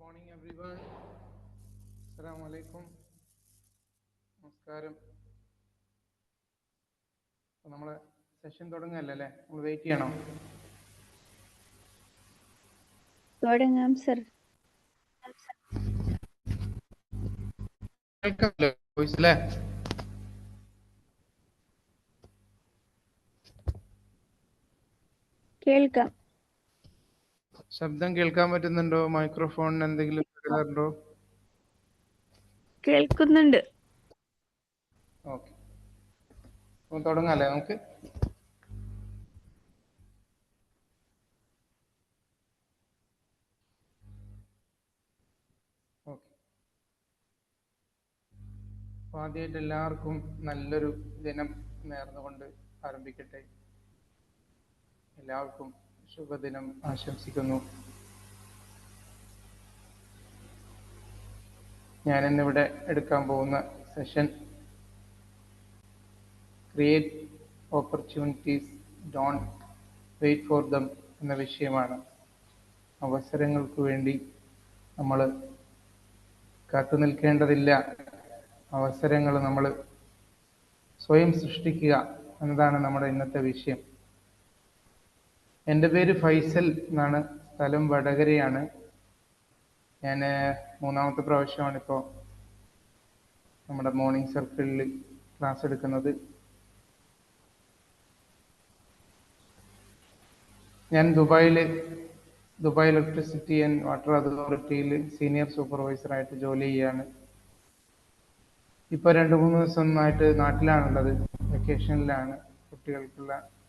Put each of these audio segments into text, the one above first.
morning everyone. Assalamu alaikum. നമസ്കാരം. നമ്മളെ session തുടങ്ങല്ലേ നമ്മൾ വെയിറ്റ് ചെയ്യണോ? തുടങ്ങാം സർ കേൾക്കാമല്ലോ വോയിസ് അല്ലേ കേൾക്കാം. ശബ്ദം കേൾക്കാൻ പറ്റുന്നുണ്ടോ? മൈക്രോഫോണിന് എന്തെങ്കിലും കേൾക്കാറുണ്ടോ കേൾക്കുന്നുണ്ട്. ഓക്കെ. തുടങ്ങാല്ലേ നമുക്ക്? ആദ്യമായിട്ട് എല്ലാവർക്കും നല്ലൊരു ദിനം നേർന്നുകൊണ്ട് ആരംഭിക്കട്ടെ. എല്ലാവർക്കും ശുഭദിനം ആശംസിക്കുന്നു. ഞാൻ ഇന്നിവിടെ എടുക്കാൻ പോകുന്ന session create opportunities don't wait for them എന്ന വിഷയമാണ്. അവസരങ്ങൾക്ക് വേണ്ടി നമ്മൾ കാത്തു നിൽക്കേണ്ടതില്ല. അവസരങ്ങൾ നമ്മൾ സ്വയം സൃഷ്ടിക്കുക എന്നതാണ് നമ്മുടെ ഇന്നത്തെ വിഷയം. എന്റെ പേര് ഫൈസൽ എന്നാണ്. സ്ഥലം വടകരയാണ്. ഞാൻ മൂന്നാമത്തെ പ്രാവശ്യമാണ് ഇപ്പോൾ നമ്മുടെ മോർണിംഗ് സർക്കിളിൽ ക്ലാസ് എടുക്കുന്നത്. ഞാൻ ദുബായിൽ ദുബായ് ഇലക്ട്രിസിറ്റി ആൻഡ് വാട്ടർ അതോറിറ്റിയിൽ സീനിയർ സൂപ്പർവൈസറായിട്ട് ജോലി ചെയ്യാണ്. ഇപ്പോൾ രണ്ട് മൂന്ന് ദിവസമായിട്ട് നാട്ടിലാണുള്ളത്. വെക്കേഷനിലാണ് കുട്ടികൾക്കുള്ള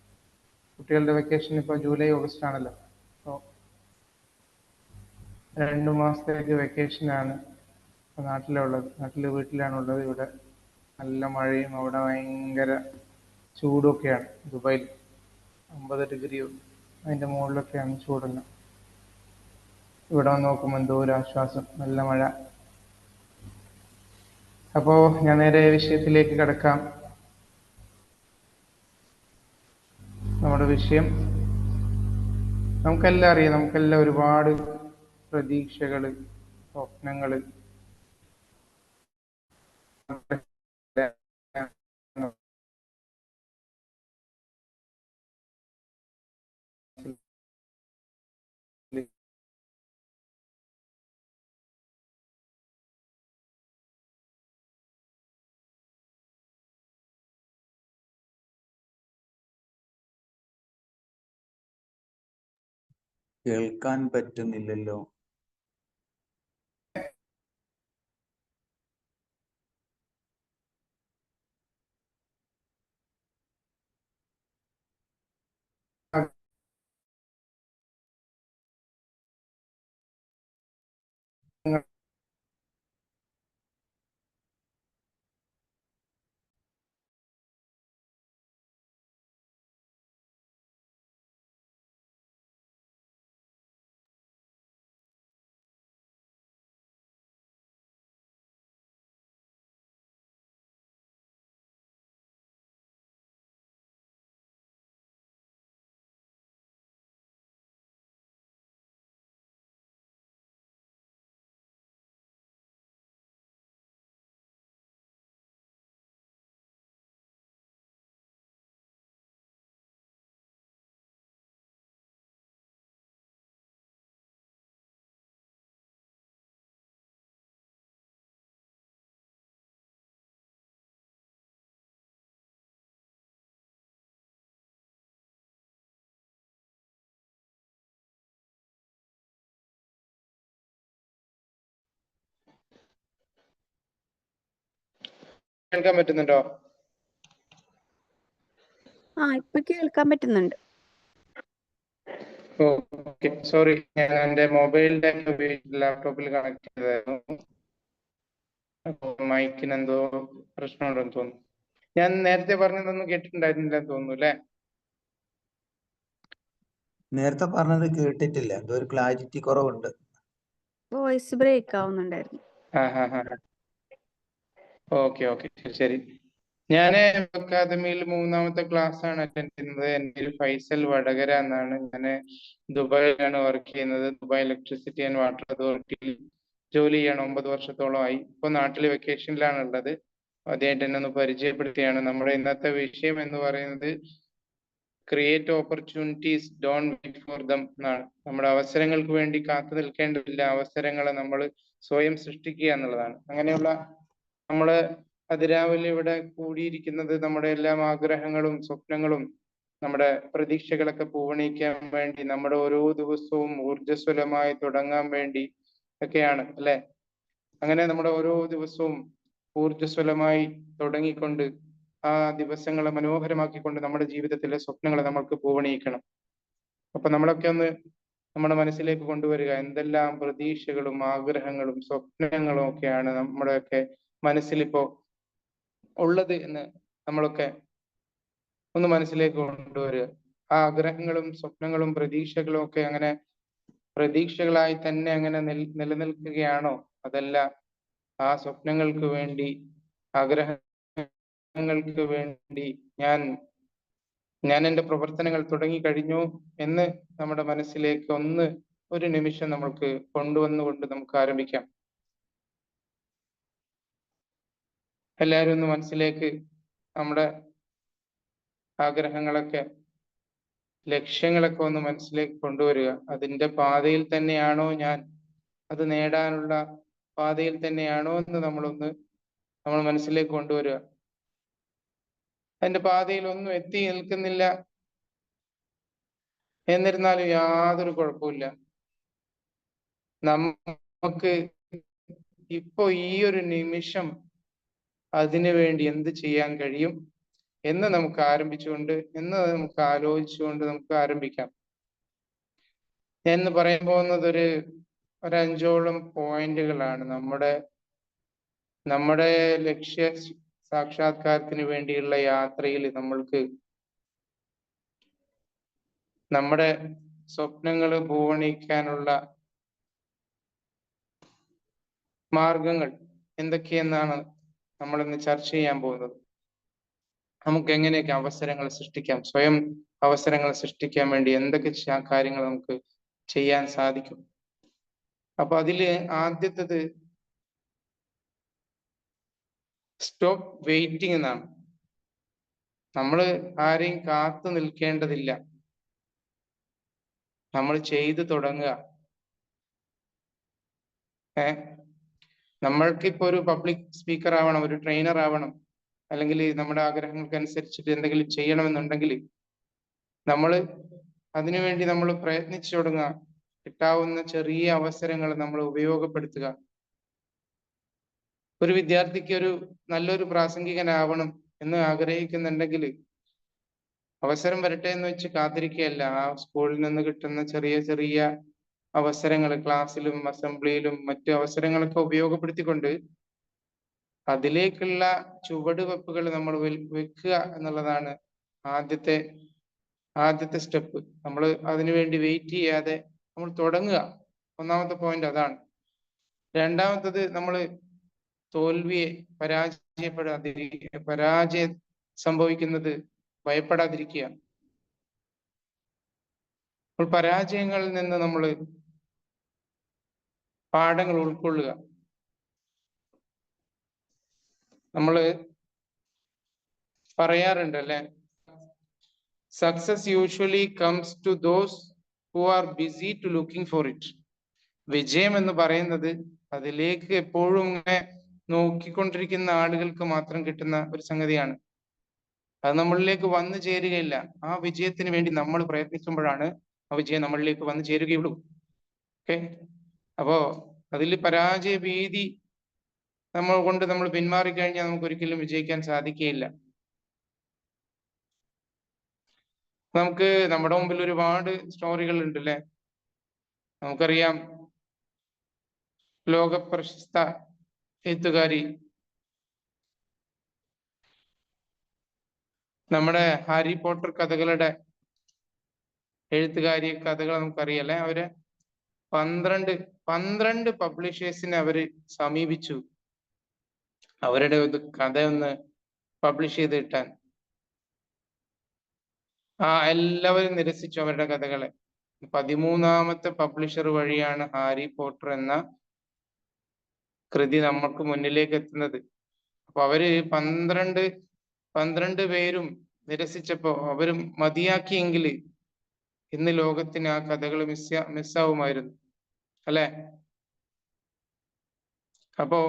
കുട്ടികളുടെ വെക്കേഷൻ ഇപ്പോൾ ജൂലൈ ഓഗസ്റ്റ് ആണല്ലോ. അപ്പോൾ രണ്ട് മാസത്തേക്ക് വെക്കേഷനാണ് ഇപ്പോൾ നാട്ടിലുള്ളത്. നാട്ടിൽ വീട്ടിലാണുള്ളത്. ഇവിടെ നല്ല മഴയും അവിടെ ഭയങ്കര ചൂടൊക്കെയാണ് ദുബായിൽ. അമ്പത് ഡിഗ്രിയോ അതിന്റെ മുകളിലൊക്കെയാണ് ചൂടെല്ലാം. ഇവിടെ നോക്കുമ്പോൾ എന്തോ ഒരു ആശ്വാസം നല്ല മഴ. അപ്പോൾ ഞാൻ നേരെ വിഷയത്തിലേക്ക് കിടക്കാം. നമ്മുടെ വിഷയം നമുക്കെല്ലാം അറിയാം. നമുക്കെല്ലാം ഒരുപാട് പ്രതീക്ഷകൾ സ്വപ്നങ്ങൾ കേൾക്കാൻ പറ്റുന്നില്ലല്ലോ. കേൾക്കാൻ പറ്റുന്നുണ്ടോ? ആ ഇപ്പൊ കേൾക്കാൻ പറ്റുന്നുണ്ട്. ഓക്കെ. സോറി ഞാൻ എന്റെ മൊബൈലിന്റെ ഉപയോഗിച്ച് ലാപ്ടോപ്പിൽ കണക്ട് ചെയ്തതായിരുന്നു. അപ്പോൾ മൈക്കിന് എന്തോ പ്രശ്നമുണ്ടെന്ന് തോന്നുന്നു. ഞാൻ നേരത്തെ പറഞ്ഞതൊന്നും കേട്ടിട്ടുണ്ടായിരുന്നില്ലെന്ന് തോന്നുന്നു അല്ലേ? നേരത്തെ പറഞ്ഞത് കേട്ടിട്ടില്ല. എന്തോ ഒരു ക്ലാരിറ്റി കുറവുണ്ട്. വോയിസ് ബ്രേക്ക് ആവുന്നുണ്ടായിരുന്നു. ആ ഹാ ഹാ. ഓക്കെ ഓക്കെ ശരി ശരി. ഞാൻ അക്കാദമിയിൽ മൂന്നാമത്തെ ക്ലാസ് ആണ് അറ്റൻഡ് ചെയ്യുന്നത്. എന്റെ ഫൈസൽ വടകര എന്നാണ്. ഞാൻ ദുബായിലാണ് വർക്ക് ചെയ്യുന്നത്. ദുബായ് ഇലക്ട്രിസിറ്റി ആൻഡ് വാട്ടർ അതോറിറ്റിയിൽ ജോലി ചെയ്യണം. ഒമ്പത് വർഷത്തോളമായി. ഇപ്പൊ നാട്ടിൽ വെക്കേഷനിലാണ് ഉള്ളത്. ആദ്യമായിട്ട് എന്നെ ഒന്ന് പരിചയപ്പെടുത്തിയാണ്. നമ്മുടെ ഇന്നത്തെ വിഷയം എന്ന് പറയുന്നത് create opportunities don't wait for them എന്നാണ്. നമ്മുടെ അവസരങ്ങൾക്ക് വേണ്ടി കാത്തു നിൽക്കേണ്ടതില്ല അവസരങ്ങളെ നമ്മൾ സ്വയം സൃഷ്ടിക്കുക എന്നുള്ളതാണ്. അങ്ങനെയുള്ള നമ്മൾ അതിരാവിലെ ഇവിടെ കൂടിയിരിക്കുന്നത് നമ്മുടെ എല്ലാ ആഗ്രഹങ്ങളും സ്വപ്നങ്ങളും നമ്മുടെ പ്രതീക്ഷകളൊക്കെ പൂവണിക്കാൻ വേണ്ടി നമ്മുടെ ഓരോ ദിവസവും ഊർജസ്വലമായി തുടങ്ങാൻ വേണ്ടി ഒക്കെയാണ് അല്ലെ? അങ്ങനെ നമ്മുടെ ഓരോ ദിവസവും ഊർജസ്വലമായി തുടങ്ങിക്കൊണ്ട് ആ ദിവസങ്ങളെ മനോഹരമാക്കിക്കൊണ്ട് നമ്മുടെ ജീവിതത്തിലെ സ്വപ്നങ്ങളെ നമ്മൾക്ക് പൂവണിയിക്കണം. അപ്പൊ നമ്മളൊക്കെ ഒന്ന് നമ്മുടെ മനസ്സിലേക്ക് കൊണ്ടുവരിക. എന്തെല്ലാം പ്രതീക്ഷകളും ആഗ്രഹങ്ങളും സ്വപ്നങ്ങളും ഒക്കെയാണ് നമ്മുടെയൊക്കെ മനസ്സിലിപ്പോ ഉള്ളത് എന്ന് നമ്മളൊക്കെ ഒന്ന് മനസ്സിലേക്ക് കൊണ്ടുവരിക. ആ ആഗ്രഹങ്ങളും സ്വപ്നങ്ങളും പ്രതീക്ഷകളും ഒക്കെ അങ്ങനെ പ്രതീക്ഷകളായി തന്നെ അങ്ങനെ നിൽ നിലനിൽക്കുകയാണോ? അതല്ല ആ സ്വപ്നങ്ങൾക്ക് വേണ്ടി ആഗ്രഹങ്ങൾക്ക് വേണ്ടി ഞാൻ ഞാൻ എന്റെ പ്രവർത്തനങ്ങൾ തുടങ്ങി കഴിഞ്ഞു എന്ന് നമ്മുടെ മനസ്സിലേക്ക് ഒന്ന് ഒരു നിമിഷം നമ്മൾക്ക് കൊണ്ടുവന്നുകൊണ്ട് നമുക്ക് ആരംഭിക്കാം. എല്ലാവരും ഒന്ന് മനസ്സിലേക്ക് നമ്മുടെ ആഗ്രഹങ്ങളൊക്കെ ലക്ഷ്യങ്ങളൊക്കെ ഒന്ന് മനസ്സിലേക്ക് കൊണ്ടുവരിക. അതിന്റെ പാതയിൽ തന്നെയാണോ ഞാൻ അത് നേടാനുള്ള പാതയിൽ തന്നെയാണോ എന്ന് നമ്മളൊന്ന് നമ്മൾ മനസ്സിലേക്ക് കൊണ്ടുവരിക. അതിന്റെ പാതയിൽ ഒന്നും എത്തി നിൽക്കുന്നില്ല എന്നിരുന്നാലും യാതൊരു കുഴപ്പമില്ല നമുക്ക് ഇപ്പോ ഈ ഒരു നിമിഷം അതിനു വേണ്ടി എന്ത് ചെയ്യാൻ കഴിയും എന്ന് നമുക്ക് ആരംഭിച്ചുകൊണ്ട് എന്ന് നമുക്ക് ആലോചിച്ചുകൊണ്ട് നമുക്ക് ആരംഭിക്കാം. എന്ന് പറയാൻ പോകുന്നത് ഒരു ഒരു അഞ്ചോളം പോയിന്റുകളാണ്. നമ്മുടെ നമ്മുടെ ലക്ഷ്യ സാക്ഷാത്കാരത്തിന് വേണ്ടിയുള്ള യാത്രയിൽ നമ്മൾക്ക് നമ്മുടെ സ്വപ്നങ്ങൾ പൂവണിക്കാനുള്ള മാർഗങ്ങൾ എന്തൊക്കെയെന്നാണ് നമ്മൾ ഇന്ന് ചർച്ച ചെയ്യാൻ പോകുന്നത്. നമുക്ക് എങ്ങനെയൊക്കെ അവസരങ്ങൾ സൃഷ്ടിക്കാം? സ്വയം അവസരങ്ങൾ സൃഷ്ടിക്കാൻ വേണ്ടി എന്തൊക്കെ കാര്യങ്ങൾ നമുക്ക് ചെയ്യാൻ സാധിക്കും? അപ്പൊ അതിൽ ആദ്യത്തത് സ്റ്റോപ്പ് വെയിറ്റിംഗ് എന്നാണ്. നമ്മൾ ആരെയും കാത്തു നിൽക്കേണ്ടതില്ല. നമ്മൾ ചെയ്തു തുടങ്ങുക. ഏ നമ്മൾക്കിപ്പോ ഒരു പബ്ലിക് സ്പീക്കർ ആവണം ഒരു ട്രെയിനർ ആവണം അല്ലെങ്കിൽ നമ്മുടെ ആഗ്രഹങ്ങൾക്ക് അനുസരിച്ചിട്ട് എന്തെങ്കിലും ചെയ്യണമെന്നുണ്ടെങ്കിൽ നമ്മൾ അതിനുവേണ്ടി നമ്മൾ പ്രയത്നിച്ചു തുടങ്ങുക. കിട്ടാവുന്ന ചെറിയ അവസരങ്ങൾ നമ്മൾ ഉപയോഗപ്പെടുത്തുക. ഒരു വിദ്യാർത്ഥിക്ക് ഒരു നല്ലൊരു പ്രാസംഗികനാവണം എന്ന് ആഗ്രഹിക്കുന്നുണ്ടെങ്കിൽ അവസരം വരട്ടെ എന്ന് വെച്ച് കാത്തിരിക്കുകയല്ല. ആ സ്കൂളിൽ നിന്ന് കിട്ടുന്ന ചെറിയ ചെറിയ അവസരങ്ങൾ ക്ലാസ്സിലും അസംബ്ലിയിലും മറ്റു അവസരങ്ങളൊക്കെ ഉപയോഗപ്പെടുത്തിക്കൊണ്ട് അതിലേക്കുള്ള ചുവടുവെപ്പുകൾ നമ്മൾ വെക്കുക എന്നുള്ളതാണ് ആദ്യത്തെ ആദ്യത്തെ സ്റ്റെപ്പ്. നമ്മൾ അതിനുവേണ്ടി വെയിറ്റ് ചെയ്യാതെ നമ്മൾ തുടങ്ങുക. ഒന്നാമത്തെ പോയിന്റ് അതാണ്. രണ്ടാമത്തത് നമ്മൾ തോൽവിയെ പരാജയപ്പെടാതിരിക്കുക പരാജയം സംഭവിക്കുന്നത് ഭയപ്പെടാതിരിക്കുക അപ്പോൾ പരാജയങ്ങളിൽ നിന്ന് നമ്മൾ പാഠങ്ങൾ ഉൾക്കൊള്ളുക. നമ്മൾ പറയാറുണ്ട് അല്ലെ success usually comes to those who are busy to looking for it വിജയം എന്ന് പറയുന്നത് അതിലേക്ക് എപ്പോഴും ഇങ്ങനെ നോക്കിക്കൊണ്ടിരിക്കുന്ന ആളുകൾക്ക് മാത്രം കിട്ടുന്ന ഒരു സംഗതിയാണ്. അത് നമ്മളിലേക്ക് വന്നു ചേരുകയില്ല. ആ വിജയത്തിന് വേണ്ടി നമ്മൾ പ്രയത്നിക്കുമ്പോഴാണ് ആ വിജയം നമ്മളിലേക്ക് വന്നു ചേരുകയുള്ളൂ. ഓക്കെ അപ്പോ അതിൽ പരാജയ ഭീതി നമ്മൾ കൊണ്ട് നമ്മൾ പിന്മാറിക്കഴിഞ്ഞാൽ നമുക്ക് ഒരിക്കലും വിജയിക്കാൻ സാധിക്കുകയില്ല നമുക്ക് നമ്മുടെ മുമ്പിൽ ഒരുപാട് സ്റ്റോറികൾ ഉണ്ട് അല്ലെ നമുക്കറിയാം ലോക പ്രശസ്ത എഴുത്തുകാരി നമ്മുടെ ഹാരി പോട്ടർ കഥകളുടെ എഴുത്തുകാരി കഥകൾ നമുക്കറിയാം അല്ലെ? അവർ പന്ത്രണ്ട് പന്ത്രണ്ട് പബ്ലിഷേഴ്സിനെ അവർ സമീപിച്ചു. അവരുടെ ഒരു കഥ ഒന്ന് പബ്ലിഷ് ചെയ്ത് കിട്ടാൻ. ആ എല്ലാവരും നിരസിച്ചു അവരുടെ കഥകളെ. പതിമൂന്നാമത്തെ പബ്ലിഷർ വഴിയാണ് ഹാരി പോട്ടർ എന്ന കൃതി നമ്മൾക്ക് മുന്നിലേക്ക് എത്തുന്നത്. അപ്പൊ അവർ പന്ത്രണ്ട് പന്ത്രണ്ട് പേരും നിരസിച്ചപ്പോ അവരും മതിയാക്കിയെങ്കിൽ ഇന്ന് ലോകത്തിന് ആ കഥകൾ മിസ് മിസ്സാവുമായിരുന്നു. അല്ലെ? അപ്പോ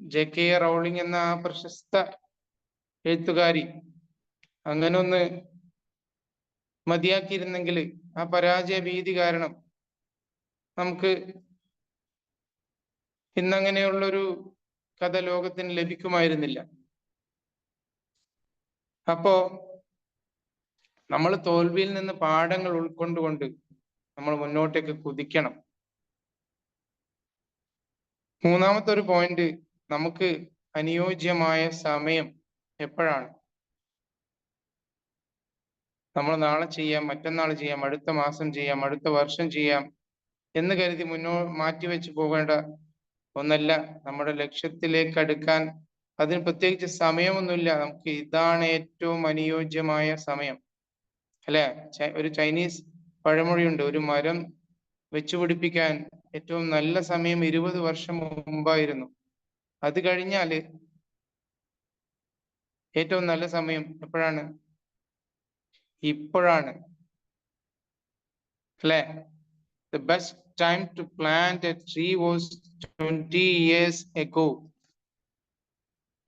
ജെ കെ റൗളിംഗ് എന്ന പ്രശസ്ത എഴുത്തുകാരി അങ്ങനെ ഒന്ന് മതിയാക്കിയിരുന്നെങ്കിൽ ആ പരാജയ ഭീതി കാരണം നമുക്ക് ഇന്നങ്ങനെയുള്ളൊരു കഥ ലോകത്തിന് ലഭിക്കുമായിരുന്നില്ല. അപ്പോ നമ്മൾ തോൽവിയിൽ നിന്ന് പാഠങ്ങൾ ഉൾക്കൊണ്ടുകൊണ്ട് നമ്മൾ മുന്നോട്ടേക്ക് കുതിക്കണം. മൂന്നാമത്തെ ഒരു പോയിന്റ് നമുക്ക് അനുയോജ്യമായ സമയം എപ്പോഴാണ്? നമ്മൾ നാളെ ചെയ്യാം മറ്റന്നാൾ ചെയ്യാം അടുത്ത മാസം ചെയ്യാം അടുത്ത വർഷം ചെയ്യാം എന്ന് കരുതി മുന്നോ മാറ്റിവെച്ച് പോകേണ്ട ഒന്നല്ല. നമ്മുടെ ലക്ഷ്യത്തിലേക്ക് അടുക്കാൻ അതിന് പ്രത്യേകിച്ച് സമയമൊന്നുമില്ല. നമുക്ക് ഇതാണ് ഏറ്റവും അനുയോജ്യമായ സമയം. അല്ലെ? ഒരു ചൈനീസ് പഴമൊഴിയുണ്ട്. ഒരു മരം വെച്ചുപിടിപ്പിക്കാൻ ഏറ്റവും നല്ല സമയം ഇരുപത് വർഷം മുമ്പായിരുന്നു. അത് കഴിഞ്ഞാൽ ഏറ്റവും നല്ല സമയം എപ്പോഴാണ്? ഇപ്പോഴാണ്. അല്ലേ? The best time to plant a tree was 20 years ago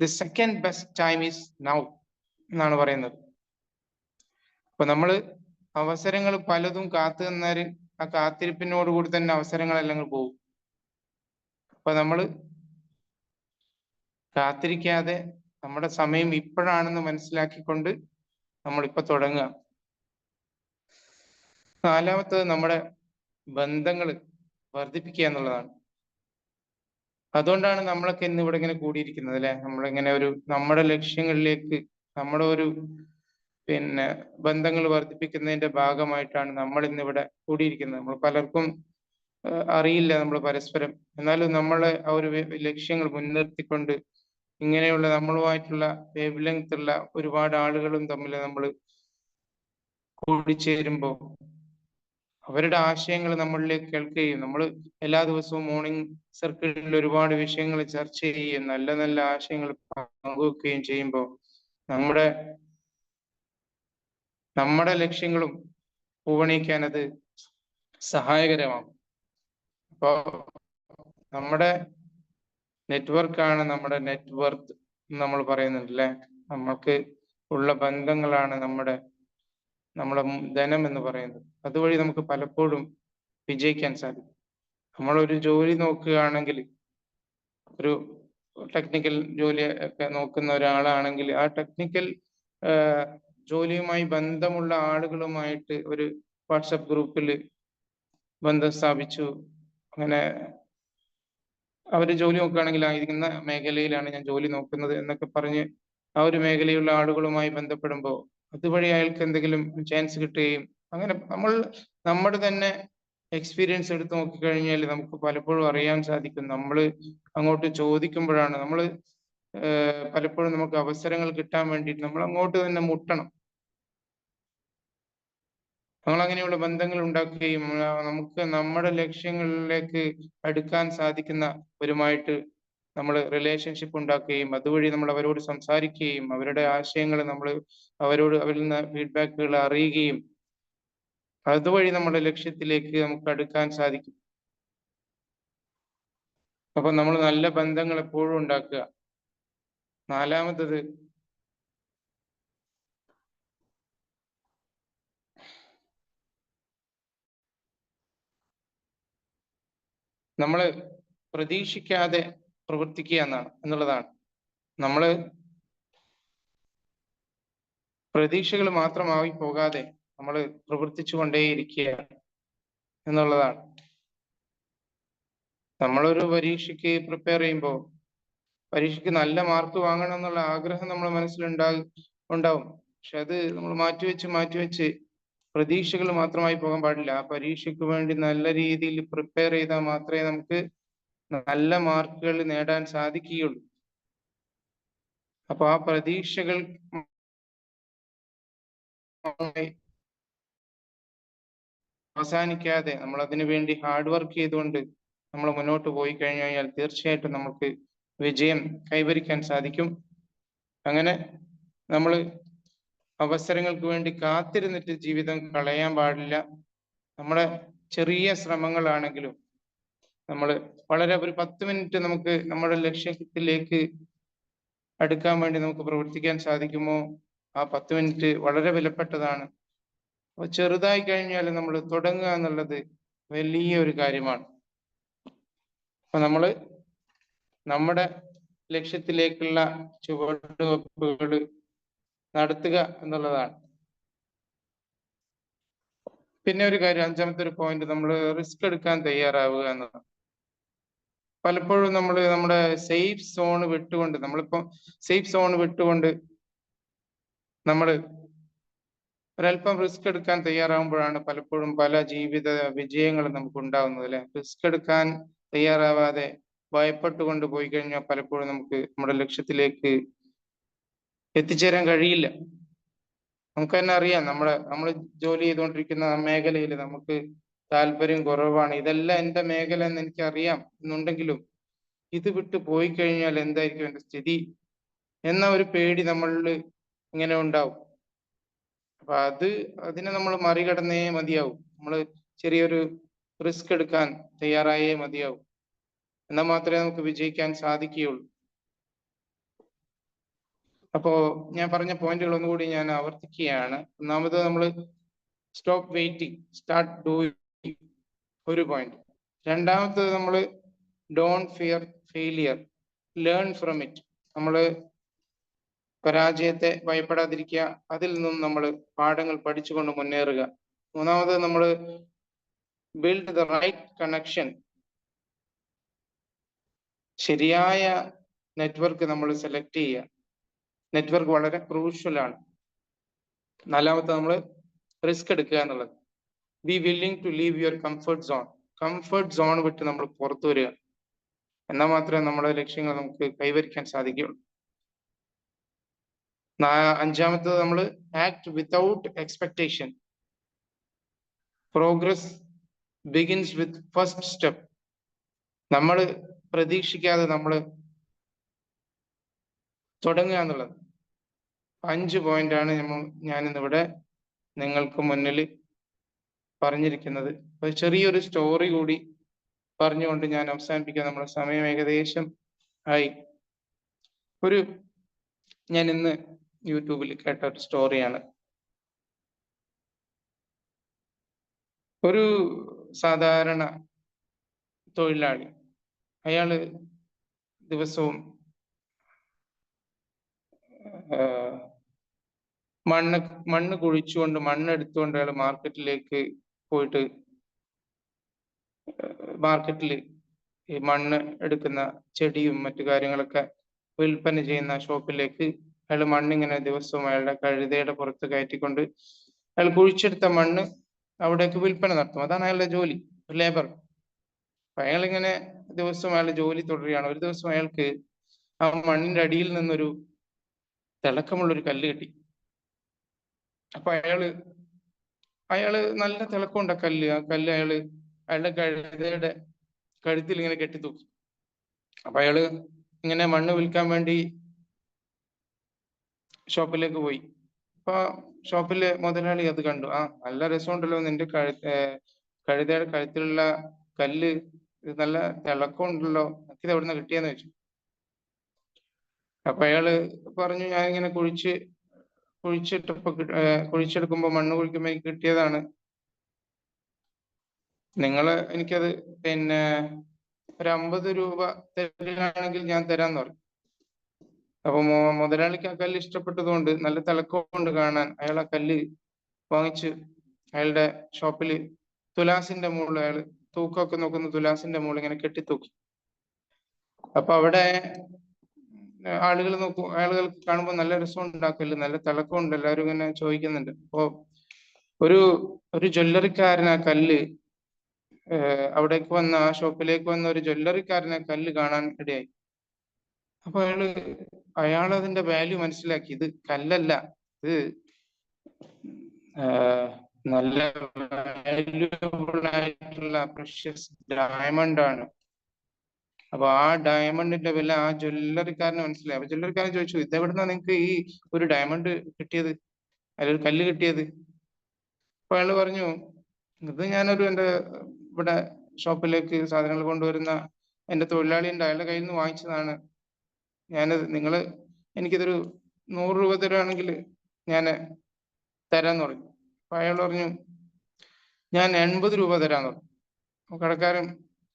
the second best time is now എന്നാണ് പറയുന്നത്. അപ്പൊ നമ്മൾ അവസരങ്ങൾ പലതും കാത്തു നിന്നാൽ ആ കാത്തിരിപ്പിനോട് കൂടി തന്നെ അവസരങ്ങളെല്ലാം പോകും അപ്പൊ നമ്മൾ കാത്തിരിക്കാതെ നമ്മുടെ സമയം ഇപ്പോഴാണെന്ന് മനസ്സിലാക്കിക്കൊണ്ട് നമ്മൾ ഇപ്പൊ തുടങ്ങുക. നാലാമത്തത് നമ്മുടെ ബന്ധങ്ങൾ വർദ്ധിപ്പിക്കുക എന്നുള്ളതാണ്. അതുകൊണ്ടാണ് നമ്മളൊക്കെ ഇന്ന് ഇവിടെ ഇങ്ങനെ കൂടിയിരിക്കുന്നത് അല്ലെ? നമ്മളിങ്ങനെ ഒരു നമ്മുടെ ലക്ഷ്യങ്ങളിലേക്ക് നമ്മുടെ ഒരു പിന്നെ ബന്ധങ്ങൾ വർദ്ധിപ്പിക്കുന്നതിന്റെ ഭാഗമായിട്ടാണ് നമ്മൾ ഇന്ന് ഇവിടെ കൂടിയിരിക്കുന്നത്. നമ്മൾ പലർക്കും അറിയില്ല നമ്മൾ പരസ്പരം. എന്നാലും നമ്മളെ ആ ഒരു ലക്ഷ്യങ്ങൾ മുൻനിർത്തിക്കൊണ്ട് ഇങ്ങനെയുള്ള നമ്മളുമായിട്ടുള്ള വേവ് ലെങ്ത് ഉള്ള ഒരുപാട് ആളുകളും തമ്മിൽ നമ്മൾ കൂടിച്ചേരുമ്പോൾ അവരുടെ ആശയങ്ങൾ നമ്മളിലേക്ക് കേൾക്കുകയും നമ്മൾ എല്ലാ ദിവസവും മോർണിംഗ് സർക്കിളിൽ ഒരുപാട് വിഷയങ്ങൾ ചർച്ച ചെയ്യുകയും നല്ല നല്ല ആശയങ്ങൾ പങ്കുവെക്കുകയും ചെയ്യുമ്പോൾ നമ്മുടെ നമ്മുടെ ലക്ഷ്യങ്ങളും പൂവണിക്കാൻ അത് സഹായകരമാകും. അപ്പോ നമ്മുടെ നെറ്റ്വർക്കാണ് നമ്മുടെ നെറ്റ്വർത്ത് നമ്മൾ പറയുന്നുണ്ട് അല്ലെ നമ്മൾക്ക് ഉള്ള ബന്ധങ്ങളാണ് നമ്മുടെ നമ്മുടെ ധനം എന്ന് പറയുന്നത്. അതുവഴി നമുക്ക് പലപ്പോഴും വിജയിക്കാൻ സാധിക്കും. നമ്മളൊരു ജോലി നോക്കുകയാണെങ്കിൽ ഒരു ടെക്നിക്കൽ ജോലി ഒക്കെ നോക്കുന്ന ഒരാളാണെങ്കിൽ ആ ടെക്നിക്കൽ ജോലിയുമായി ബന്ധമുള്ള ആളുകളുമായിട്ട് ഒരു വാട്സപ്പ് ഗ്രൂപ്പിൽ ബന്ധം സ്ഥാപിച്ചു. അങ്ങനെ അവർ ജോലി നോക്കുകയാണെങ്കിൽ ആയിരിക്കുന്ന മേഖലയിലാണ് ഞാൻ ജോലി നോക്കുന്നത് എന്നൊക്കെ പറഞ്ഞ് ആ ഒരു മേഖലയുള്ള ആളുകളുമായി ബന്ധപ്പെടുമ്പോൾ അതുവഴി അയാൾക്ക് എന്തെങ്കിലും ചാൻസ് കിട്ടുകയും അങ്ങനെ നമ്മൾ നമ്മുടെ തന്നെ എക്സ്പീരിയൻസ് എടുത്ത് നോക്കിക്കഴിഞ്ഞാൽ നമുക്ക് പലപ്പോഴും അറിയാൻ സാധിക്കും. നമ്മൾ അങ്ങോട്ട് ചോദിക്കുമ്പോഴാണ് നമ്മൾ പലപ്പോഴും നമുക്ക് അവസരങ്ങൾ കിട്ടാൻ വേണ്ടിയിട്ട് നമ്മൾ അങ്ങോട്ട് തന്നെ മുട്ടണം. നമ്മൾ അങ്ങനെയുള്ള ബന്ധങ്ങൾ ഉണ്ടാക്കുകയും നമുക്ക് നമ്മുടെ ലക്ഷ്യങ്ങളിലേക്ക് അടുക്കാൻ സാധിക്കുന്ന സാധിക്കുന്നവരുമായിട്ട് നമ്മൾ റിലേഷൻഷിപ്പ് ഉണ്ടാക്കുകയും അതുവഴി നമ്മൾ അവരോട് സംസാരിക്കുകയും അവരുടെ ആശയങ്ങൾ നമ്മൾ അവരോട് അവരിൽ നിന്ന് ഫീഡ്ബാക്കുകൾ അറിയുകയും അതുവഴി നമ്മുടെ ലക്ഷ്യത്തിലേക്ക് നമുക്ക് അടുക്കാൻ സാധിക്കും. അപ്പൊ നമ്മൾ നല്ല ബന്ധങ്ങൾ എപ്പോഴും ഉണ്ടാക്കുക. നാലാമത്തത്. നമ്മൾ പ്രതീക്ഷിക്കാതെ പ്രവർത്തിക്കുക എന്നാണ് എന്നുള്ളതാണ്. നമ്മൾ പ്രതീക്ഷകൾ മാത്രമായി പോകാതെ നമ്മൾ പ്രവർത്തിച്ചു കൊണ്ടേയിരിക്കുക എന്നുള്ളതാണ്. നമ്മളൊരു പരീക്ഷയ്ക്ക് പ്രിപ്പയർ ചെയ്യുമ്പോൾ പരീക്ഷയ്ക്ക് നല്ല മാർക്ക് വാങ്ങണം എന്നുള്ള ആഗ്രഹം നമ്മുടെ മനസ്സിലുണ്ടാകും ഉണ്ടാവും. പക്ഷെ അത് നമ്മൾ മാറ്റിവെച്ച് മാറ്റിവെച്ച് പ്രതീക്ഷകൾ മാത്രമായി പോകാൻ പാടില്ല. ആ പരീക്ഷയ്ക്ക് വേണ്ടി നല്ല രീതിയിൽ പ്രിപ്പയർ ചെയ്താൽ മാത്രമേ നമുക്ക് നല്ല മാർക്കുകൾ നേടാൻ സാധിക്കുകയുള്ളൂ. അപ്പൊ ആ പ്രതീക്ഷകൾ അവസാനിക്കാതെ നമ്മൾ അതിനു വേണ്ടി ഹാർഡ് വർക്ക് ചെയ്തുകൊണ്ട് നമ്മൾ മുന്നോട്ട് പോയി കഴിഞ്ഞു കഴിഞ്ഞാൽ തീർച്ചയായിട്ടും നമുക്ക് വിജയം കൈവരിക്കാൻ സാധിക്കും. അങ്ങനെ നമ്മൾ അവസരങ്ങൾക്ക് വേണ്ടി കാത്തിരുന്നിട്ട് ജീവിതം കളയാൻ പാടില്ല. നമ്മുടെ ചെറിയ ശ്രമങ്ങളാണെങ്കിലും നമ്മൾ വളരെ ഒരു പത്ത് മിനിറ്റ് നമുക്ക് നമ്മുടെ ലക്ഷ്യത്തിലേക്ക് അടുക്കാൻ വേണ്ടി നമുക്ക് പ്രവർത്തിക്കാൻ സാധിക്കുമോ? ആ പത്ത് മിനിറ്റ് വളരെ വിലപ്പെട്ടതാണ്. അപ്പൊ ചെറുതായി കഴിഞ്ഞാൽ നമ്മൾ തുടങ്ങുക എന്നുള്ളത് വലിയ ഒരു കാര്യമാണ്. അപ്പൊ നമ്മൾ നമ്മുടെ ലക്ഷ്യത്തിലേക്കുള്ള ചുവടുവെപ്പുകൾ നടത്തുക എന്നുള്ളതാണ്. പിന്നെ ഒരു കാര്യം അഞ്ചാമത്തെ ഒരു പോയിന്റ് നമ്മൾ റിസ്ക് എടുക്കാൻ തയ്യാറാവുക എന്നതാണ് പലപ്പോഴും നമ്മൾ നമ്മുടെ സേഫ് സോൺ വിട്ടുകൊണ്ട് നമ്മളിപ്പോ സേഫ് സോൺ വിട്ടുകൊണ്ട് നമ്മൾ ഒരല്പം റിസ്ക് എടുക്കാൻ തയ്യാറാവുമ്പോഴാണ് പലപ്പോഴും പല ജീവിത വിജയങ്ങളും നമുക്ക് ഉണ്ടാകുന്നത് അല്ലെ? റിസ്ക് എടുക്കാൻ തയ്യാറാവാതെ ഭയപ്പെട്ടുകൊണ്ട് പോയി കഴിഞ്ഞാൽ പലപ്പോഴും നമുക്ക് നമ്മുടെ ലക്ഷ്യത്തിലേക്ക് എത്തിച്ചേരാൻ കഴിയില്ല. നമുക്ക് തന്നെ അറിയാം നമ്മുടെ നമ്മൾ ജോലി ചെയ്തുകൊണ്ടിരിക്കുന്ന മേഖലയിൽ നമുക്ക് താല്പര്യം കുറവാണ്. ഇതെല്ലാം എന്റെ മേഖല എന്ന് എനിക്കറിയാം എന്നുണ്ടെങ്കിലും ഇത് വിട്ട് പോയി കഴിഞ്ഞാൽ എന്തായിരിക്കും എന്റെ സ്ഥിതി എന്ന ഒരു പേടി നമ്മളിൽ ഇങ്ങനെ ഉണ്ടാവും. അപ്പൊ അത് അതിനെ നമ്മൾ മറികടന്നേ മതിയാവും. നമ്മൾ ചെറിയൊരു റിസ്ക് എടുക്കാൻ തയ്യാറായേ മതിയാവും. എന്നാൽ മാത്രമേ നമുക്ക് വിജയിക്കാൻ സാധിക്കുകയുള്ളൂ. അപ്പോ ഞാൻ പറഞ്ഞ പോയിന്റുകൾ ഒന്നുകൂടി ഞാൻ ആവർത്തിക്കുകയാണ്. ഒന്നാമത് നമ്മൾ സ്റ്റോപ്പ് വെയിറ്റിംഗ് സ്റ്റാർട്ട് ഡൂയിങ് ഒരു പോയിന്റ് രണ്ടാമത്തത് നമ്മൾ don't fear failure learn from it നമ്മൾ പരാജയത്തെ ഭയപ്പെടാതിരിക്കുക അതിൽ നിന്നും നമ്മൾ പാഠങ്ങൾ പഠിച്ചുകൊണ്ട് മുന്നേറുക. മൂന്നാമത് നമ്മൾ ബിൽഡ് ദ റൈറ്റ് കണക്ഷൻ ശരിയായ നെറ്റ്വർക്ക് നമ്മൾ സെലക്ട് ചെയ്യുക. നെറ്റ്വർക്ക് വളരെ ക്രൂഷ്യൽ ആണ്. നാലാമത്തെ നമ്മൾ റിസ്ക് എടുക്കുക എന്നുള്ളത്. Be willing to leave your comfort zone comfort zone വിട്ട് നമ്മൾ പുറത്തു വരിക. എന്നാൽ മാത്രമേ നമ്മുടെ ലക്ഷ്യങ്ങൾ നമുക്ക് കൈവരിക്കാൻ സാധിക്കുകയുള്ളൂ. അഞ്ചാമത്തത് നമ്മൾ act without expectation progress begins with first step നമ്മൾ പ്രതീക്ഷിക്കാതെ നമ്മൾ തുടങ്ങുക എന്നുള്ളത്. അഞ്ച് പോയിന്റ് ആണ് നമ്മൾ ഞാനിന്നിവിടെ നിങ്ങൾക്ക് മുന്നിൽ പറഞ്ഞിരിക്കുന്നത്. ഒരു ചെറിയൊരു സ്റ്റോറി കൂടി പറഞ്ഞുകൊണ്ട് ഞാൻ അവസാനിപ്പിക്കാം. നമ്മുടെ സമയം ഏകദേശം ആയി. ഒരു ഞാൻ ഇന്ന് യൂട്യൂബിൽ കേട്ട ഒരു സ്റ്റോറിയാണ് ഒരു സാധാരണ തൊഴിലാളി അയാൾ ദിവസവും മണ്ണ് മണ്ണ് കുഴിച്ചുകൊണ്ട് മണ്ണ് എടുത്തുകൊണ്ട് അയാൾ മാർക്കറ്റിലേക്ക് പോയിട്ട് മാർക്കറ്റിൽ ഈ മണ്ണ് എടുക്കുന്ന ചെടിയും മറ്റു കാര്യങ്ങളൊക്കെ വിൽപ്പന ചെയ്യുന്ന ഷോപ്പിലേക്ക് അയാൾ മണ്ണിങ്ങനെ ദിവസവും അയാളുടെ കഴുതയുടെ പുറത്ത് കയറ്റിക്കൊണ്ട് അയാൾ കുഴിച്ചെടുത്ത മണ്ണ് അവിടേക്ക് വിൽപ്പന നടത്തും. അതാണ് അയാളുടെ ജോലി ലേബർ. അപ്പൊ അയാൾ ഇങ്ങനെ ദിവസവും അയാൾ ജോലി തുടരുകയാണ്. ഒരു ദിവസം അയാൾക്ക് ആ മണ്ണിന്റെ അടിയിൽ നിന്നൊരു തിളക്കമുള്ള ഒരു കല്ല് കിട്ടി. അപ്പൊ അയാൾ അയാൾ നല്ല തിളക്കമുണ്ട് ആ കല്ല്. ആ കല്ല് അയാൾ അയാളുടെ കഴുതയുടെ കഴുത്തിൽ ഇങ്ങനെ കെട്ടിത്തൂക്കി. അപ്പൊ അയാൾ ഇങ്ങനെ മണ്ണ് വിൽക്കാൻ വേണ്ടി ഷോപ്പിലേക്ക് പോയി. അപ്പൊ ഷോപ്പിലെ മുതലാളി അത് കണ്ടു. ആ നല്ല രസമുണ്ടല്ലോ നിന്റെ കഴു കഴുതയുടെ കഴുത്തിലുള്ള കല്ല് ഇത് നല്ല തിളക്കമുണ്ടല്ലോ. ഇത് എവിടുന്ന കിട്ടിയെന്ന് വെച്ചു അപ്പൊ അയാൾ പറഞ്ഞു ഞാൻ ഇങ്ങനെ കുഴിച്ച് കുഴിച്ചിട്ടപ്പോ കുഴിച്ചെടുക്കുമ്പോ മണ്ണ് കുഴിക്കുമ്പോ എനിക്ക് കിട്ടിയതാണ്. നിങ്ങൾ എനിക്കത് പിന്നെ ഒരു അമ്പത് രൂപ തരികയാണെങ്കിൽ ഞാൻ തരാന്ന് പറഞ്ഞു. അപ്പൊ മുതലാളിക്ക് ആ കല്ല് ഇഷ്ടപ്പെട്ടതുകൊണ്ട് നല്ല തിളക്കമുണ്ട് കാണാൻ. അയാൾ ആ കല്ല് വാങ്ങിച്ച് അയാളുടെ ഷോപ്പിൽ തുലാസിന്റെ മുകളിൽ അയാൾ തൂക്കമൊക്കെ നോക്കുന്ന തുലാസിന്റെ മുകളിൽ ഇങ്ങനെ കെട്ടിത്തൂക്കി. അപ്പൊ അവിടെ ആളുകൾ നോക്കും ആളുകൾ കാണുമ്പോൾ നല്ല രസം ആ നല്ല തിളക്കമുണ്ട് എല്ലാവരും ഇങ്ങനെ ചോദിക്കുന്നുണ്ട്. അപ്പോ ഒരു ഒരു ജ്വല്ലറിക്കാരൻ ആ കല്ല് അവിടേക്ക് വന്ന ആ ഷോപ്പിലേക്ക് വന്ന ഒരു ജ്വല്ലറിക്കാരൻ ആ കല്ല് കാണാൻ ഇടയായി അപ്പൊ അയാൾ അയാൾ അതിന്റെ വാല്യൂ മനസ്സിലാക്കി. ഇത് കല്ലല്ല. ഇത് നല്ല വാല്യൂബിൾ ആയിട്ടുള്ള പ്രഷ്യസ് ഡയമണ്ട് ആണ്. അപ്പൊ ആ ഡയമണ്ടിന്റെ വില ആ ജ്വല്ലറിക്കാരന് മനസ്സിലായി. അപ്പൊ ജ്വല്ലറിക്കാരൻ ചോദിച്ചു ഇതെവിടുന്നാ നിങ്ങക്ക് ഈ ഒരു ഡയമണ്ട് കിട്ടിയത്? അതിലൊരു കല്ല് കിട്ടിയത്? അപ്പൊ അയാൾ പറഞ്ഞു ഇത് ഞാനൊരു എന്റെ ഇവിടെ ഷോപ്പിലേക്ക് സാധനങ്ങൾ കൊണ്ടുവരുന്ന എന്റെ തൊഴിലാളി ഉണ്ട് അയാളുടെ കയ്യിൽ നിന്ന് വാങ്ങിച്ചതാണ്. ഞാനത് നിങ്ങൾ എനിക്കിതൊരു നൂറ് രൂപ തരുവാണെങ്കിൽ ഞാൻ തരാന്ന് പറഞ്ഞു. അപ്പൊ അയാൾ പറഞ്ഞു ഞാൻ എൺപത് രൂപ തരാന്ന് പറഞ്ഞു. കടക്കാരൻ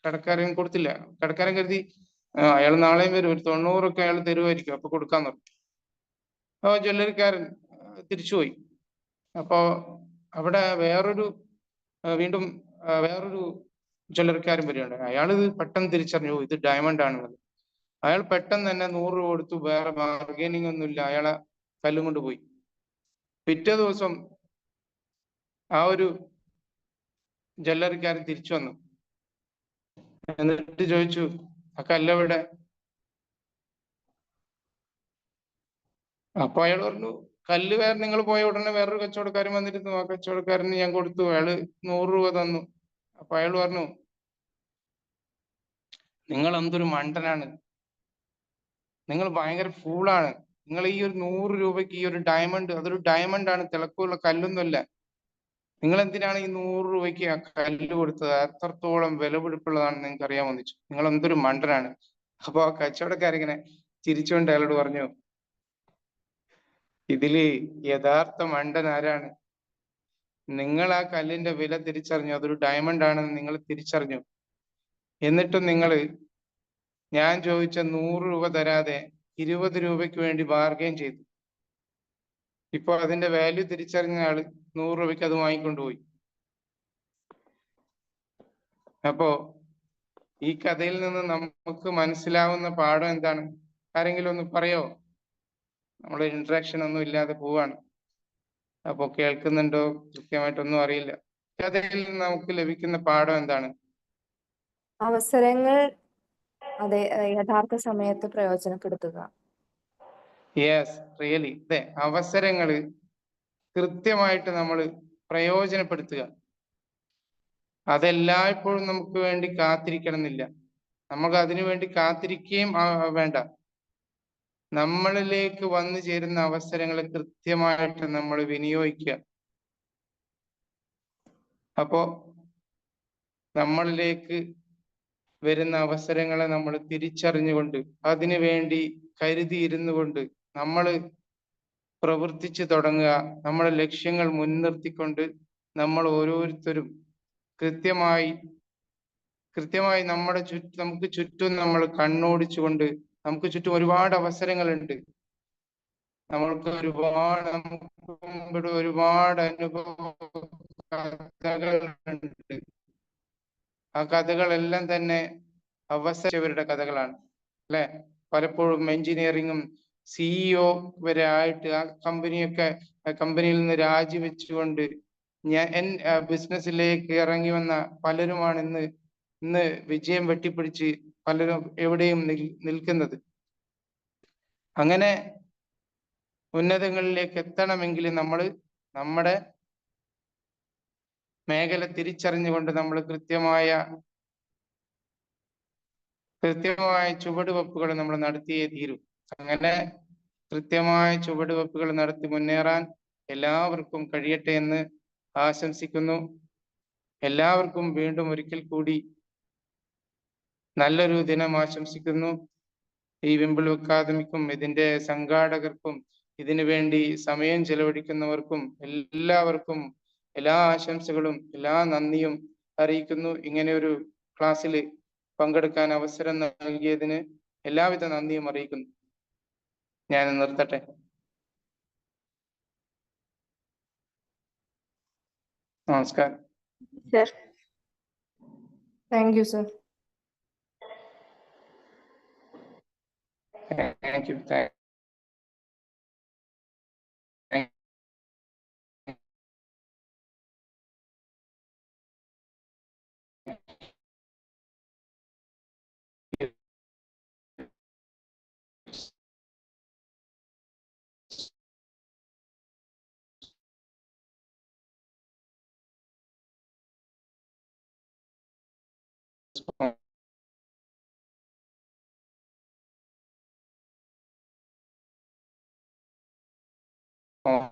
കടക്കാരൻ കൊടുത്തില്ല. കടക്കാരൻ കരുതി അയാൾ നാളെയും വരും. ഒരു തൊണ്ണൂറൊക്കെ അയാൾ തരുമായിരിക്കും അപ്പൊ കൊടുക്കാന്ന് പറഞ്ഞു. അപ്പൊ ജ്വല്ലറിക്കാരൻ തിരിച്ചുപോയി. അപ്പോ അവിടെ വേറൊരു വീണ്ടും വേറൊരു ജ്വല്ലറിക്കാരൻ വരികയുണ്ടായി. അയാൾ ഇത് പെട്ടെന്ന് തിരിച്ചറിഞ്ഞു. ഇത് ഡയമണ്ട് ആണെന്നത്. അയാൾ പെട്ടെന്ന് തന്നെ നൂറ് രൂപ കൊടുത്തു. വേറെ ബാർഗൈനിങ് ഒന്നുമില്ല. അയാളെ കല്ലും കൊണ്ടുപോയി പിറ്റേ ദിവസം ആ ഒരു ജ്വല്ലറിക്കാരൻ തിരിച്ചു വന്നു. എന്നിട്ട് ചോദിച്ചു ആ കല്ലവിടെ അപ്പൊ അയാൾ പറഞ്ഞു കല്ല് വേറെ നിങ്ങൾ പോയ ഉടനെ വേറൊരു കച്ചവടക്കാരൻ വന്നിരുന്നു. ആ കച്ചവടക്കാരന് ഞാൻ കൊടുത്തു. അയാൾ നൂറ് രൂപ തന്നു. അപ്പൊ അയാൾ പറഞ്ഞു നിങ്ങൾ എന്തൊരു മണ്ടനാണ്. നിങ്ങൾ ഭയങ്കര ഫൂളാണ് നിങ്ങൾ ഈ ഒരു നൂറ് രൂപയ്ക്ക് ഈ ഒരു ഡയമണ്ട് അതൊരു ഡയമണ്ട് ആണ്. തിളക്കമുള്ള കല്ലൊന്നുമല്ല. നിങ്ങൾ എന്തിനാണ് ഈ നൂറ് രൂപയ്ക്ക് ആ കല്ല് കൊടുത്തത്? എത്രത്തോളം വിലപിടിപ്പുള്ളതാണെന്ന് നിങ്ങൾക്ക് അറിയാമോ എന്ന് ചോദിച്ചു. നിങ്ങൾ എന്തൊരു മണ്ടനാണ്. അപ്പൊ ആ കച്ചവടക്കാരിങ്ങനെ ചിരിച്ചുകൊണ്ട് അയാളോട് പറഞ്ഞു ഇതിൽ യഥാർത്ഥ മണ്ടൻ ആരാണ്? നിങ്ങൾ ആ കല്ലിന്റെ വില തിരിച്ചറിഞ്ഞു. അതൊരു ഡയമണ്ട് ആണെന്ന് നിങ്ങൾ തിരിച്ചറിഞ്ഞു. എന്നിട്ടും നിങ്ങൾ ഞാൻ ചോദിച്ച നൂറ് രൂപ തരാതെ ഇരുപത് രൂപയ്ക്ക് വേണ്ടി ബാർഗൈൻ ചെയ്തു. ഇപ്പൊ അതിന്റെ വാല്യൂ തിരിച്ചറിഞ്ഞ ആൾ നൂറ് രൂപയ്ക്ക് അത് വാങ്ങിക്കൊണ്ടുപോയി. അപ്പോ ഈ കഥയിൽ നിന്ന് നമുക്ക് മനസ്സിലാവുന്ന പാഠം എന്താണ്? ആരെങ്കിലും ഒന്ന് പറയോ? നമ്മളെ ഇന്ററാക്ഷൻ ഒന്നും ഇല്ലാതെ പോവാണ്. അപ്പൊ കേൾക്കുന്നുണ്ടോ? കൃത്യമായിട്ടൊന്നും അറിയില്ല. കഥയിൽ നിന്ന് നമുക്ക് ലഭിക്കുന്ന പാഠം എന്താണ്? അവസരങ്ങൾ അതെ യഥാർത്ഥ സമയത്ത് പ്രയോജനപ്പെടുത്തുക. യെസ് റിയലി അതെ അവസരങ്ങൾ കൃത്യമായിട്ട് നമ്മൾ പ്രയോജനപ്പെടുത്തുക. അതെല്ലായ്പ്പോഴും നമുക്ക് വേണ്ടി കാത്തിരിക്കണം എന്നില്ല നമുക്ക് അതിനു വേണ്ടി കാത്തിരിക്കുകയും വേണ്ട. നമ്മളിലേക്ക് വന്നു ചേരുന്ന അവസരങ്ങളെ കൃത്യമായിട്ട് നമ്മൾ വിനിയോഗിക്കുക. അപ്പോ നമ്മളിലേക്ക് വരുന്ന അവസരങ്ങളെ നമ്മൾ തിരിച്ചറിഞ്ഞുകൊണ്ട് അതിനു വേണ്ടി കരുതിയിരുന്നു കൊണ്ട് നമ്മൾ പ്രവർത്തിച്ചു തുടങ്ങുക നമ്മുടെ ലക്ഷ്യങ്ങൾ മുൻനിർത്തിക്കൊണ്ട് നമ്മൾ ഓരോരുത്തരും കൃത്യമായി കൃത്യമായി നമ്മുടെ ചുറ്റും നമുക്ക് ചുറ്റും നമ്മൾ കണ്ണോടിച്ചുകൊണ്ട് നമുക്ക് ചുറ്റും ഒരുപാട് അവസരങ്ങളുണ്ട്. നമ്മൾക്ക് ഒരുപാട് നമുക്ക് ഒരുപാട് അനുഭവ കഥകളുണ്ട് ആ കഥകളെല്ലാം തന്നെ അവസരവരുടെ കഥകളാണ് അല്ലെ? പലപ്പോഴും എഞ്ചിനീയറിങ്ങും സിഇഒ വരെ ആയിട്ട് ആ കമ്പനിയൊക്കെ കമ്പനിയിൽ നിന്ന് രാജിവെച്ചുകൊണ്ട് ഞാൻ ബിസിനസ്സിലേക്ക് ഇറങ്ങി വന്ന പലരുമാണ് ഇന്ന് ഇന്ന് വിജയം വെട്ടിപ്പിടിച്ച് പലരും എവിടെയും നിൽക്കുന്നത്. അങ്ങനെ ഉന്നതങ്ങളിലേക്ക് എത്തണമെങ്കിൽ നമ്മൾ നമ്മുടെ മേഖല തിരിച്ചറിഞ്ഞുകൊണ്ട് നമ്മൾ കൃത്യമായ കൃത്യമായ ചുവടുവെപ്പുകൾ നമ്മൾ നടത്തിയേ തീരൂ. അങ്ങനെ കൃത്യമായ ചുവടുവെപ്പുകൾ നടത്തി മുന്നേറാൻ എല്ലാവർക്കും കഴിയട്ടെ എന്ന് ആശംസിക്കുന്നു. എല്ലാവർക്കും വീണ്ടും ഒരിക്കൽ കൂടി നല്ലൊരു ദിനം ആശംസിക്കുന്നു. ഈ വിമ്പിൾ അക്കാദമിക്കും ഇതിന്റെ സംഘാടകർക്കും ഇതിനു വേണ്ടി സമയം ചെലവഴിക്കുന്നവർക്കും എല്ലാവർക്കും എല്ലാ ആശംസകളും എല്ലാ നന്ദിയും അറിയിക്കുന്നു. ഇങ്ങനെ ഒരു ക്ലാസ്സിൽ പങ്കെടുക്കാൻ അവസരം നൽകിയതിന് എല്ലാവിധ നന്ദിയും അറിയിക്കുന്നു. ഞാൻ നിർത്തട്ടെ. നമസ്കാരം. Sir thank you sir thank you thank ആ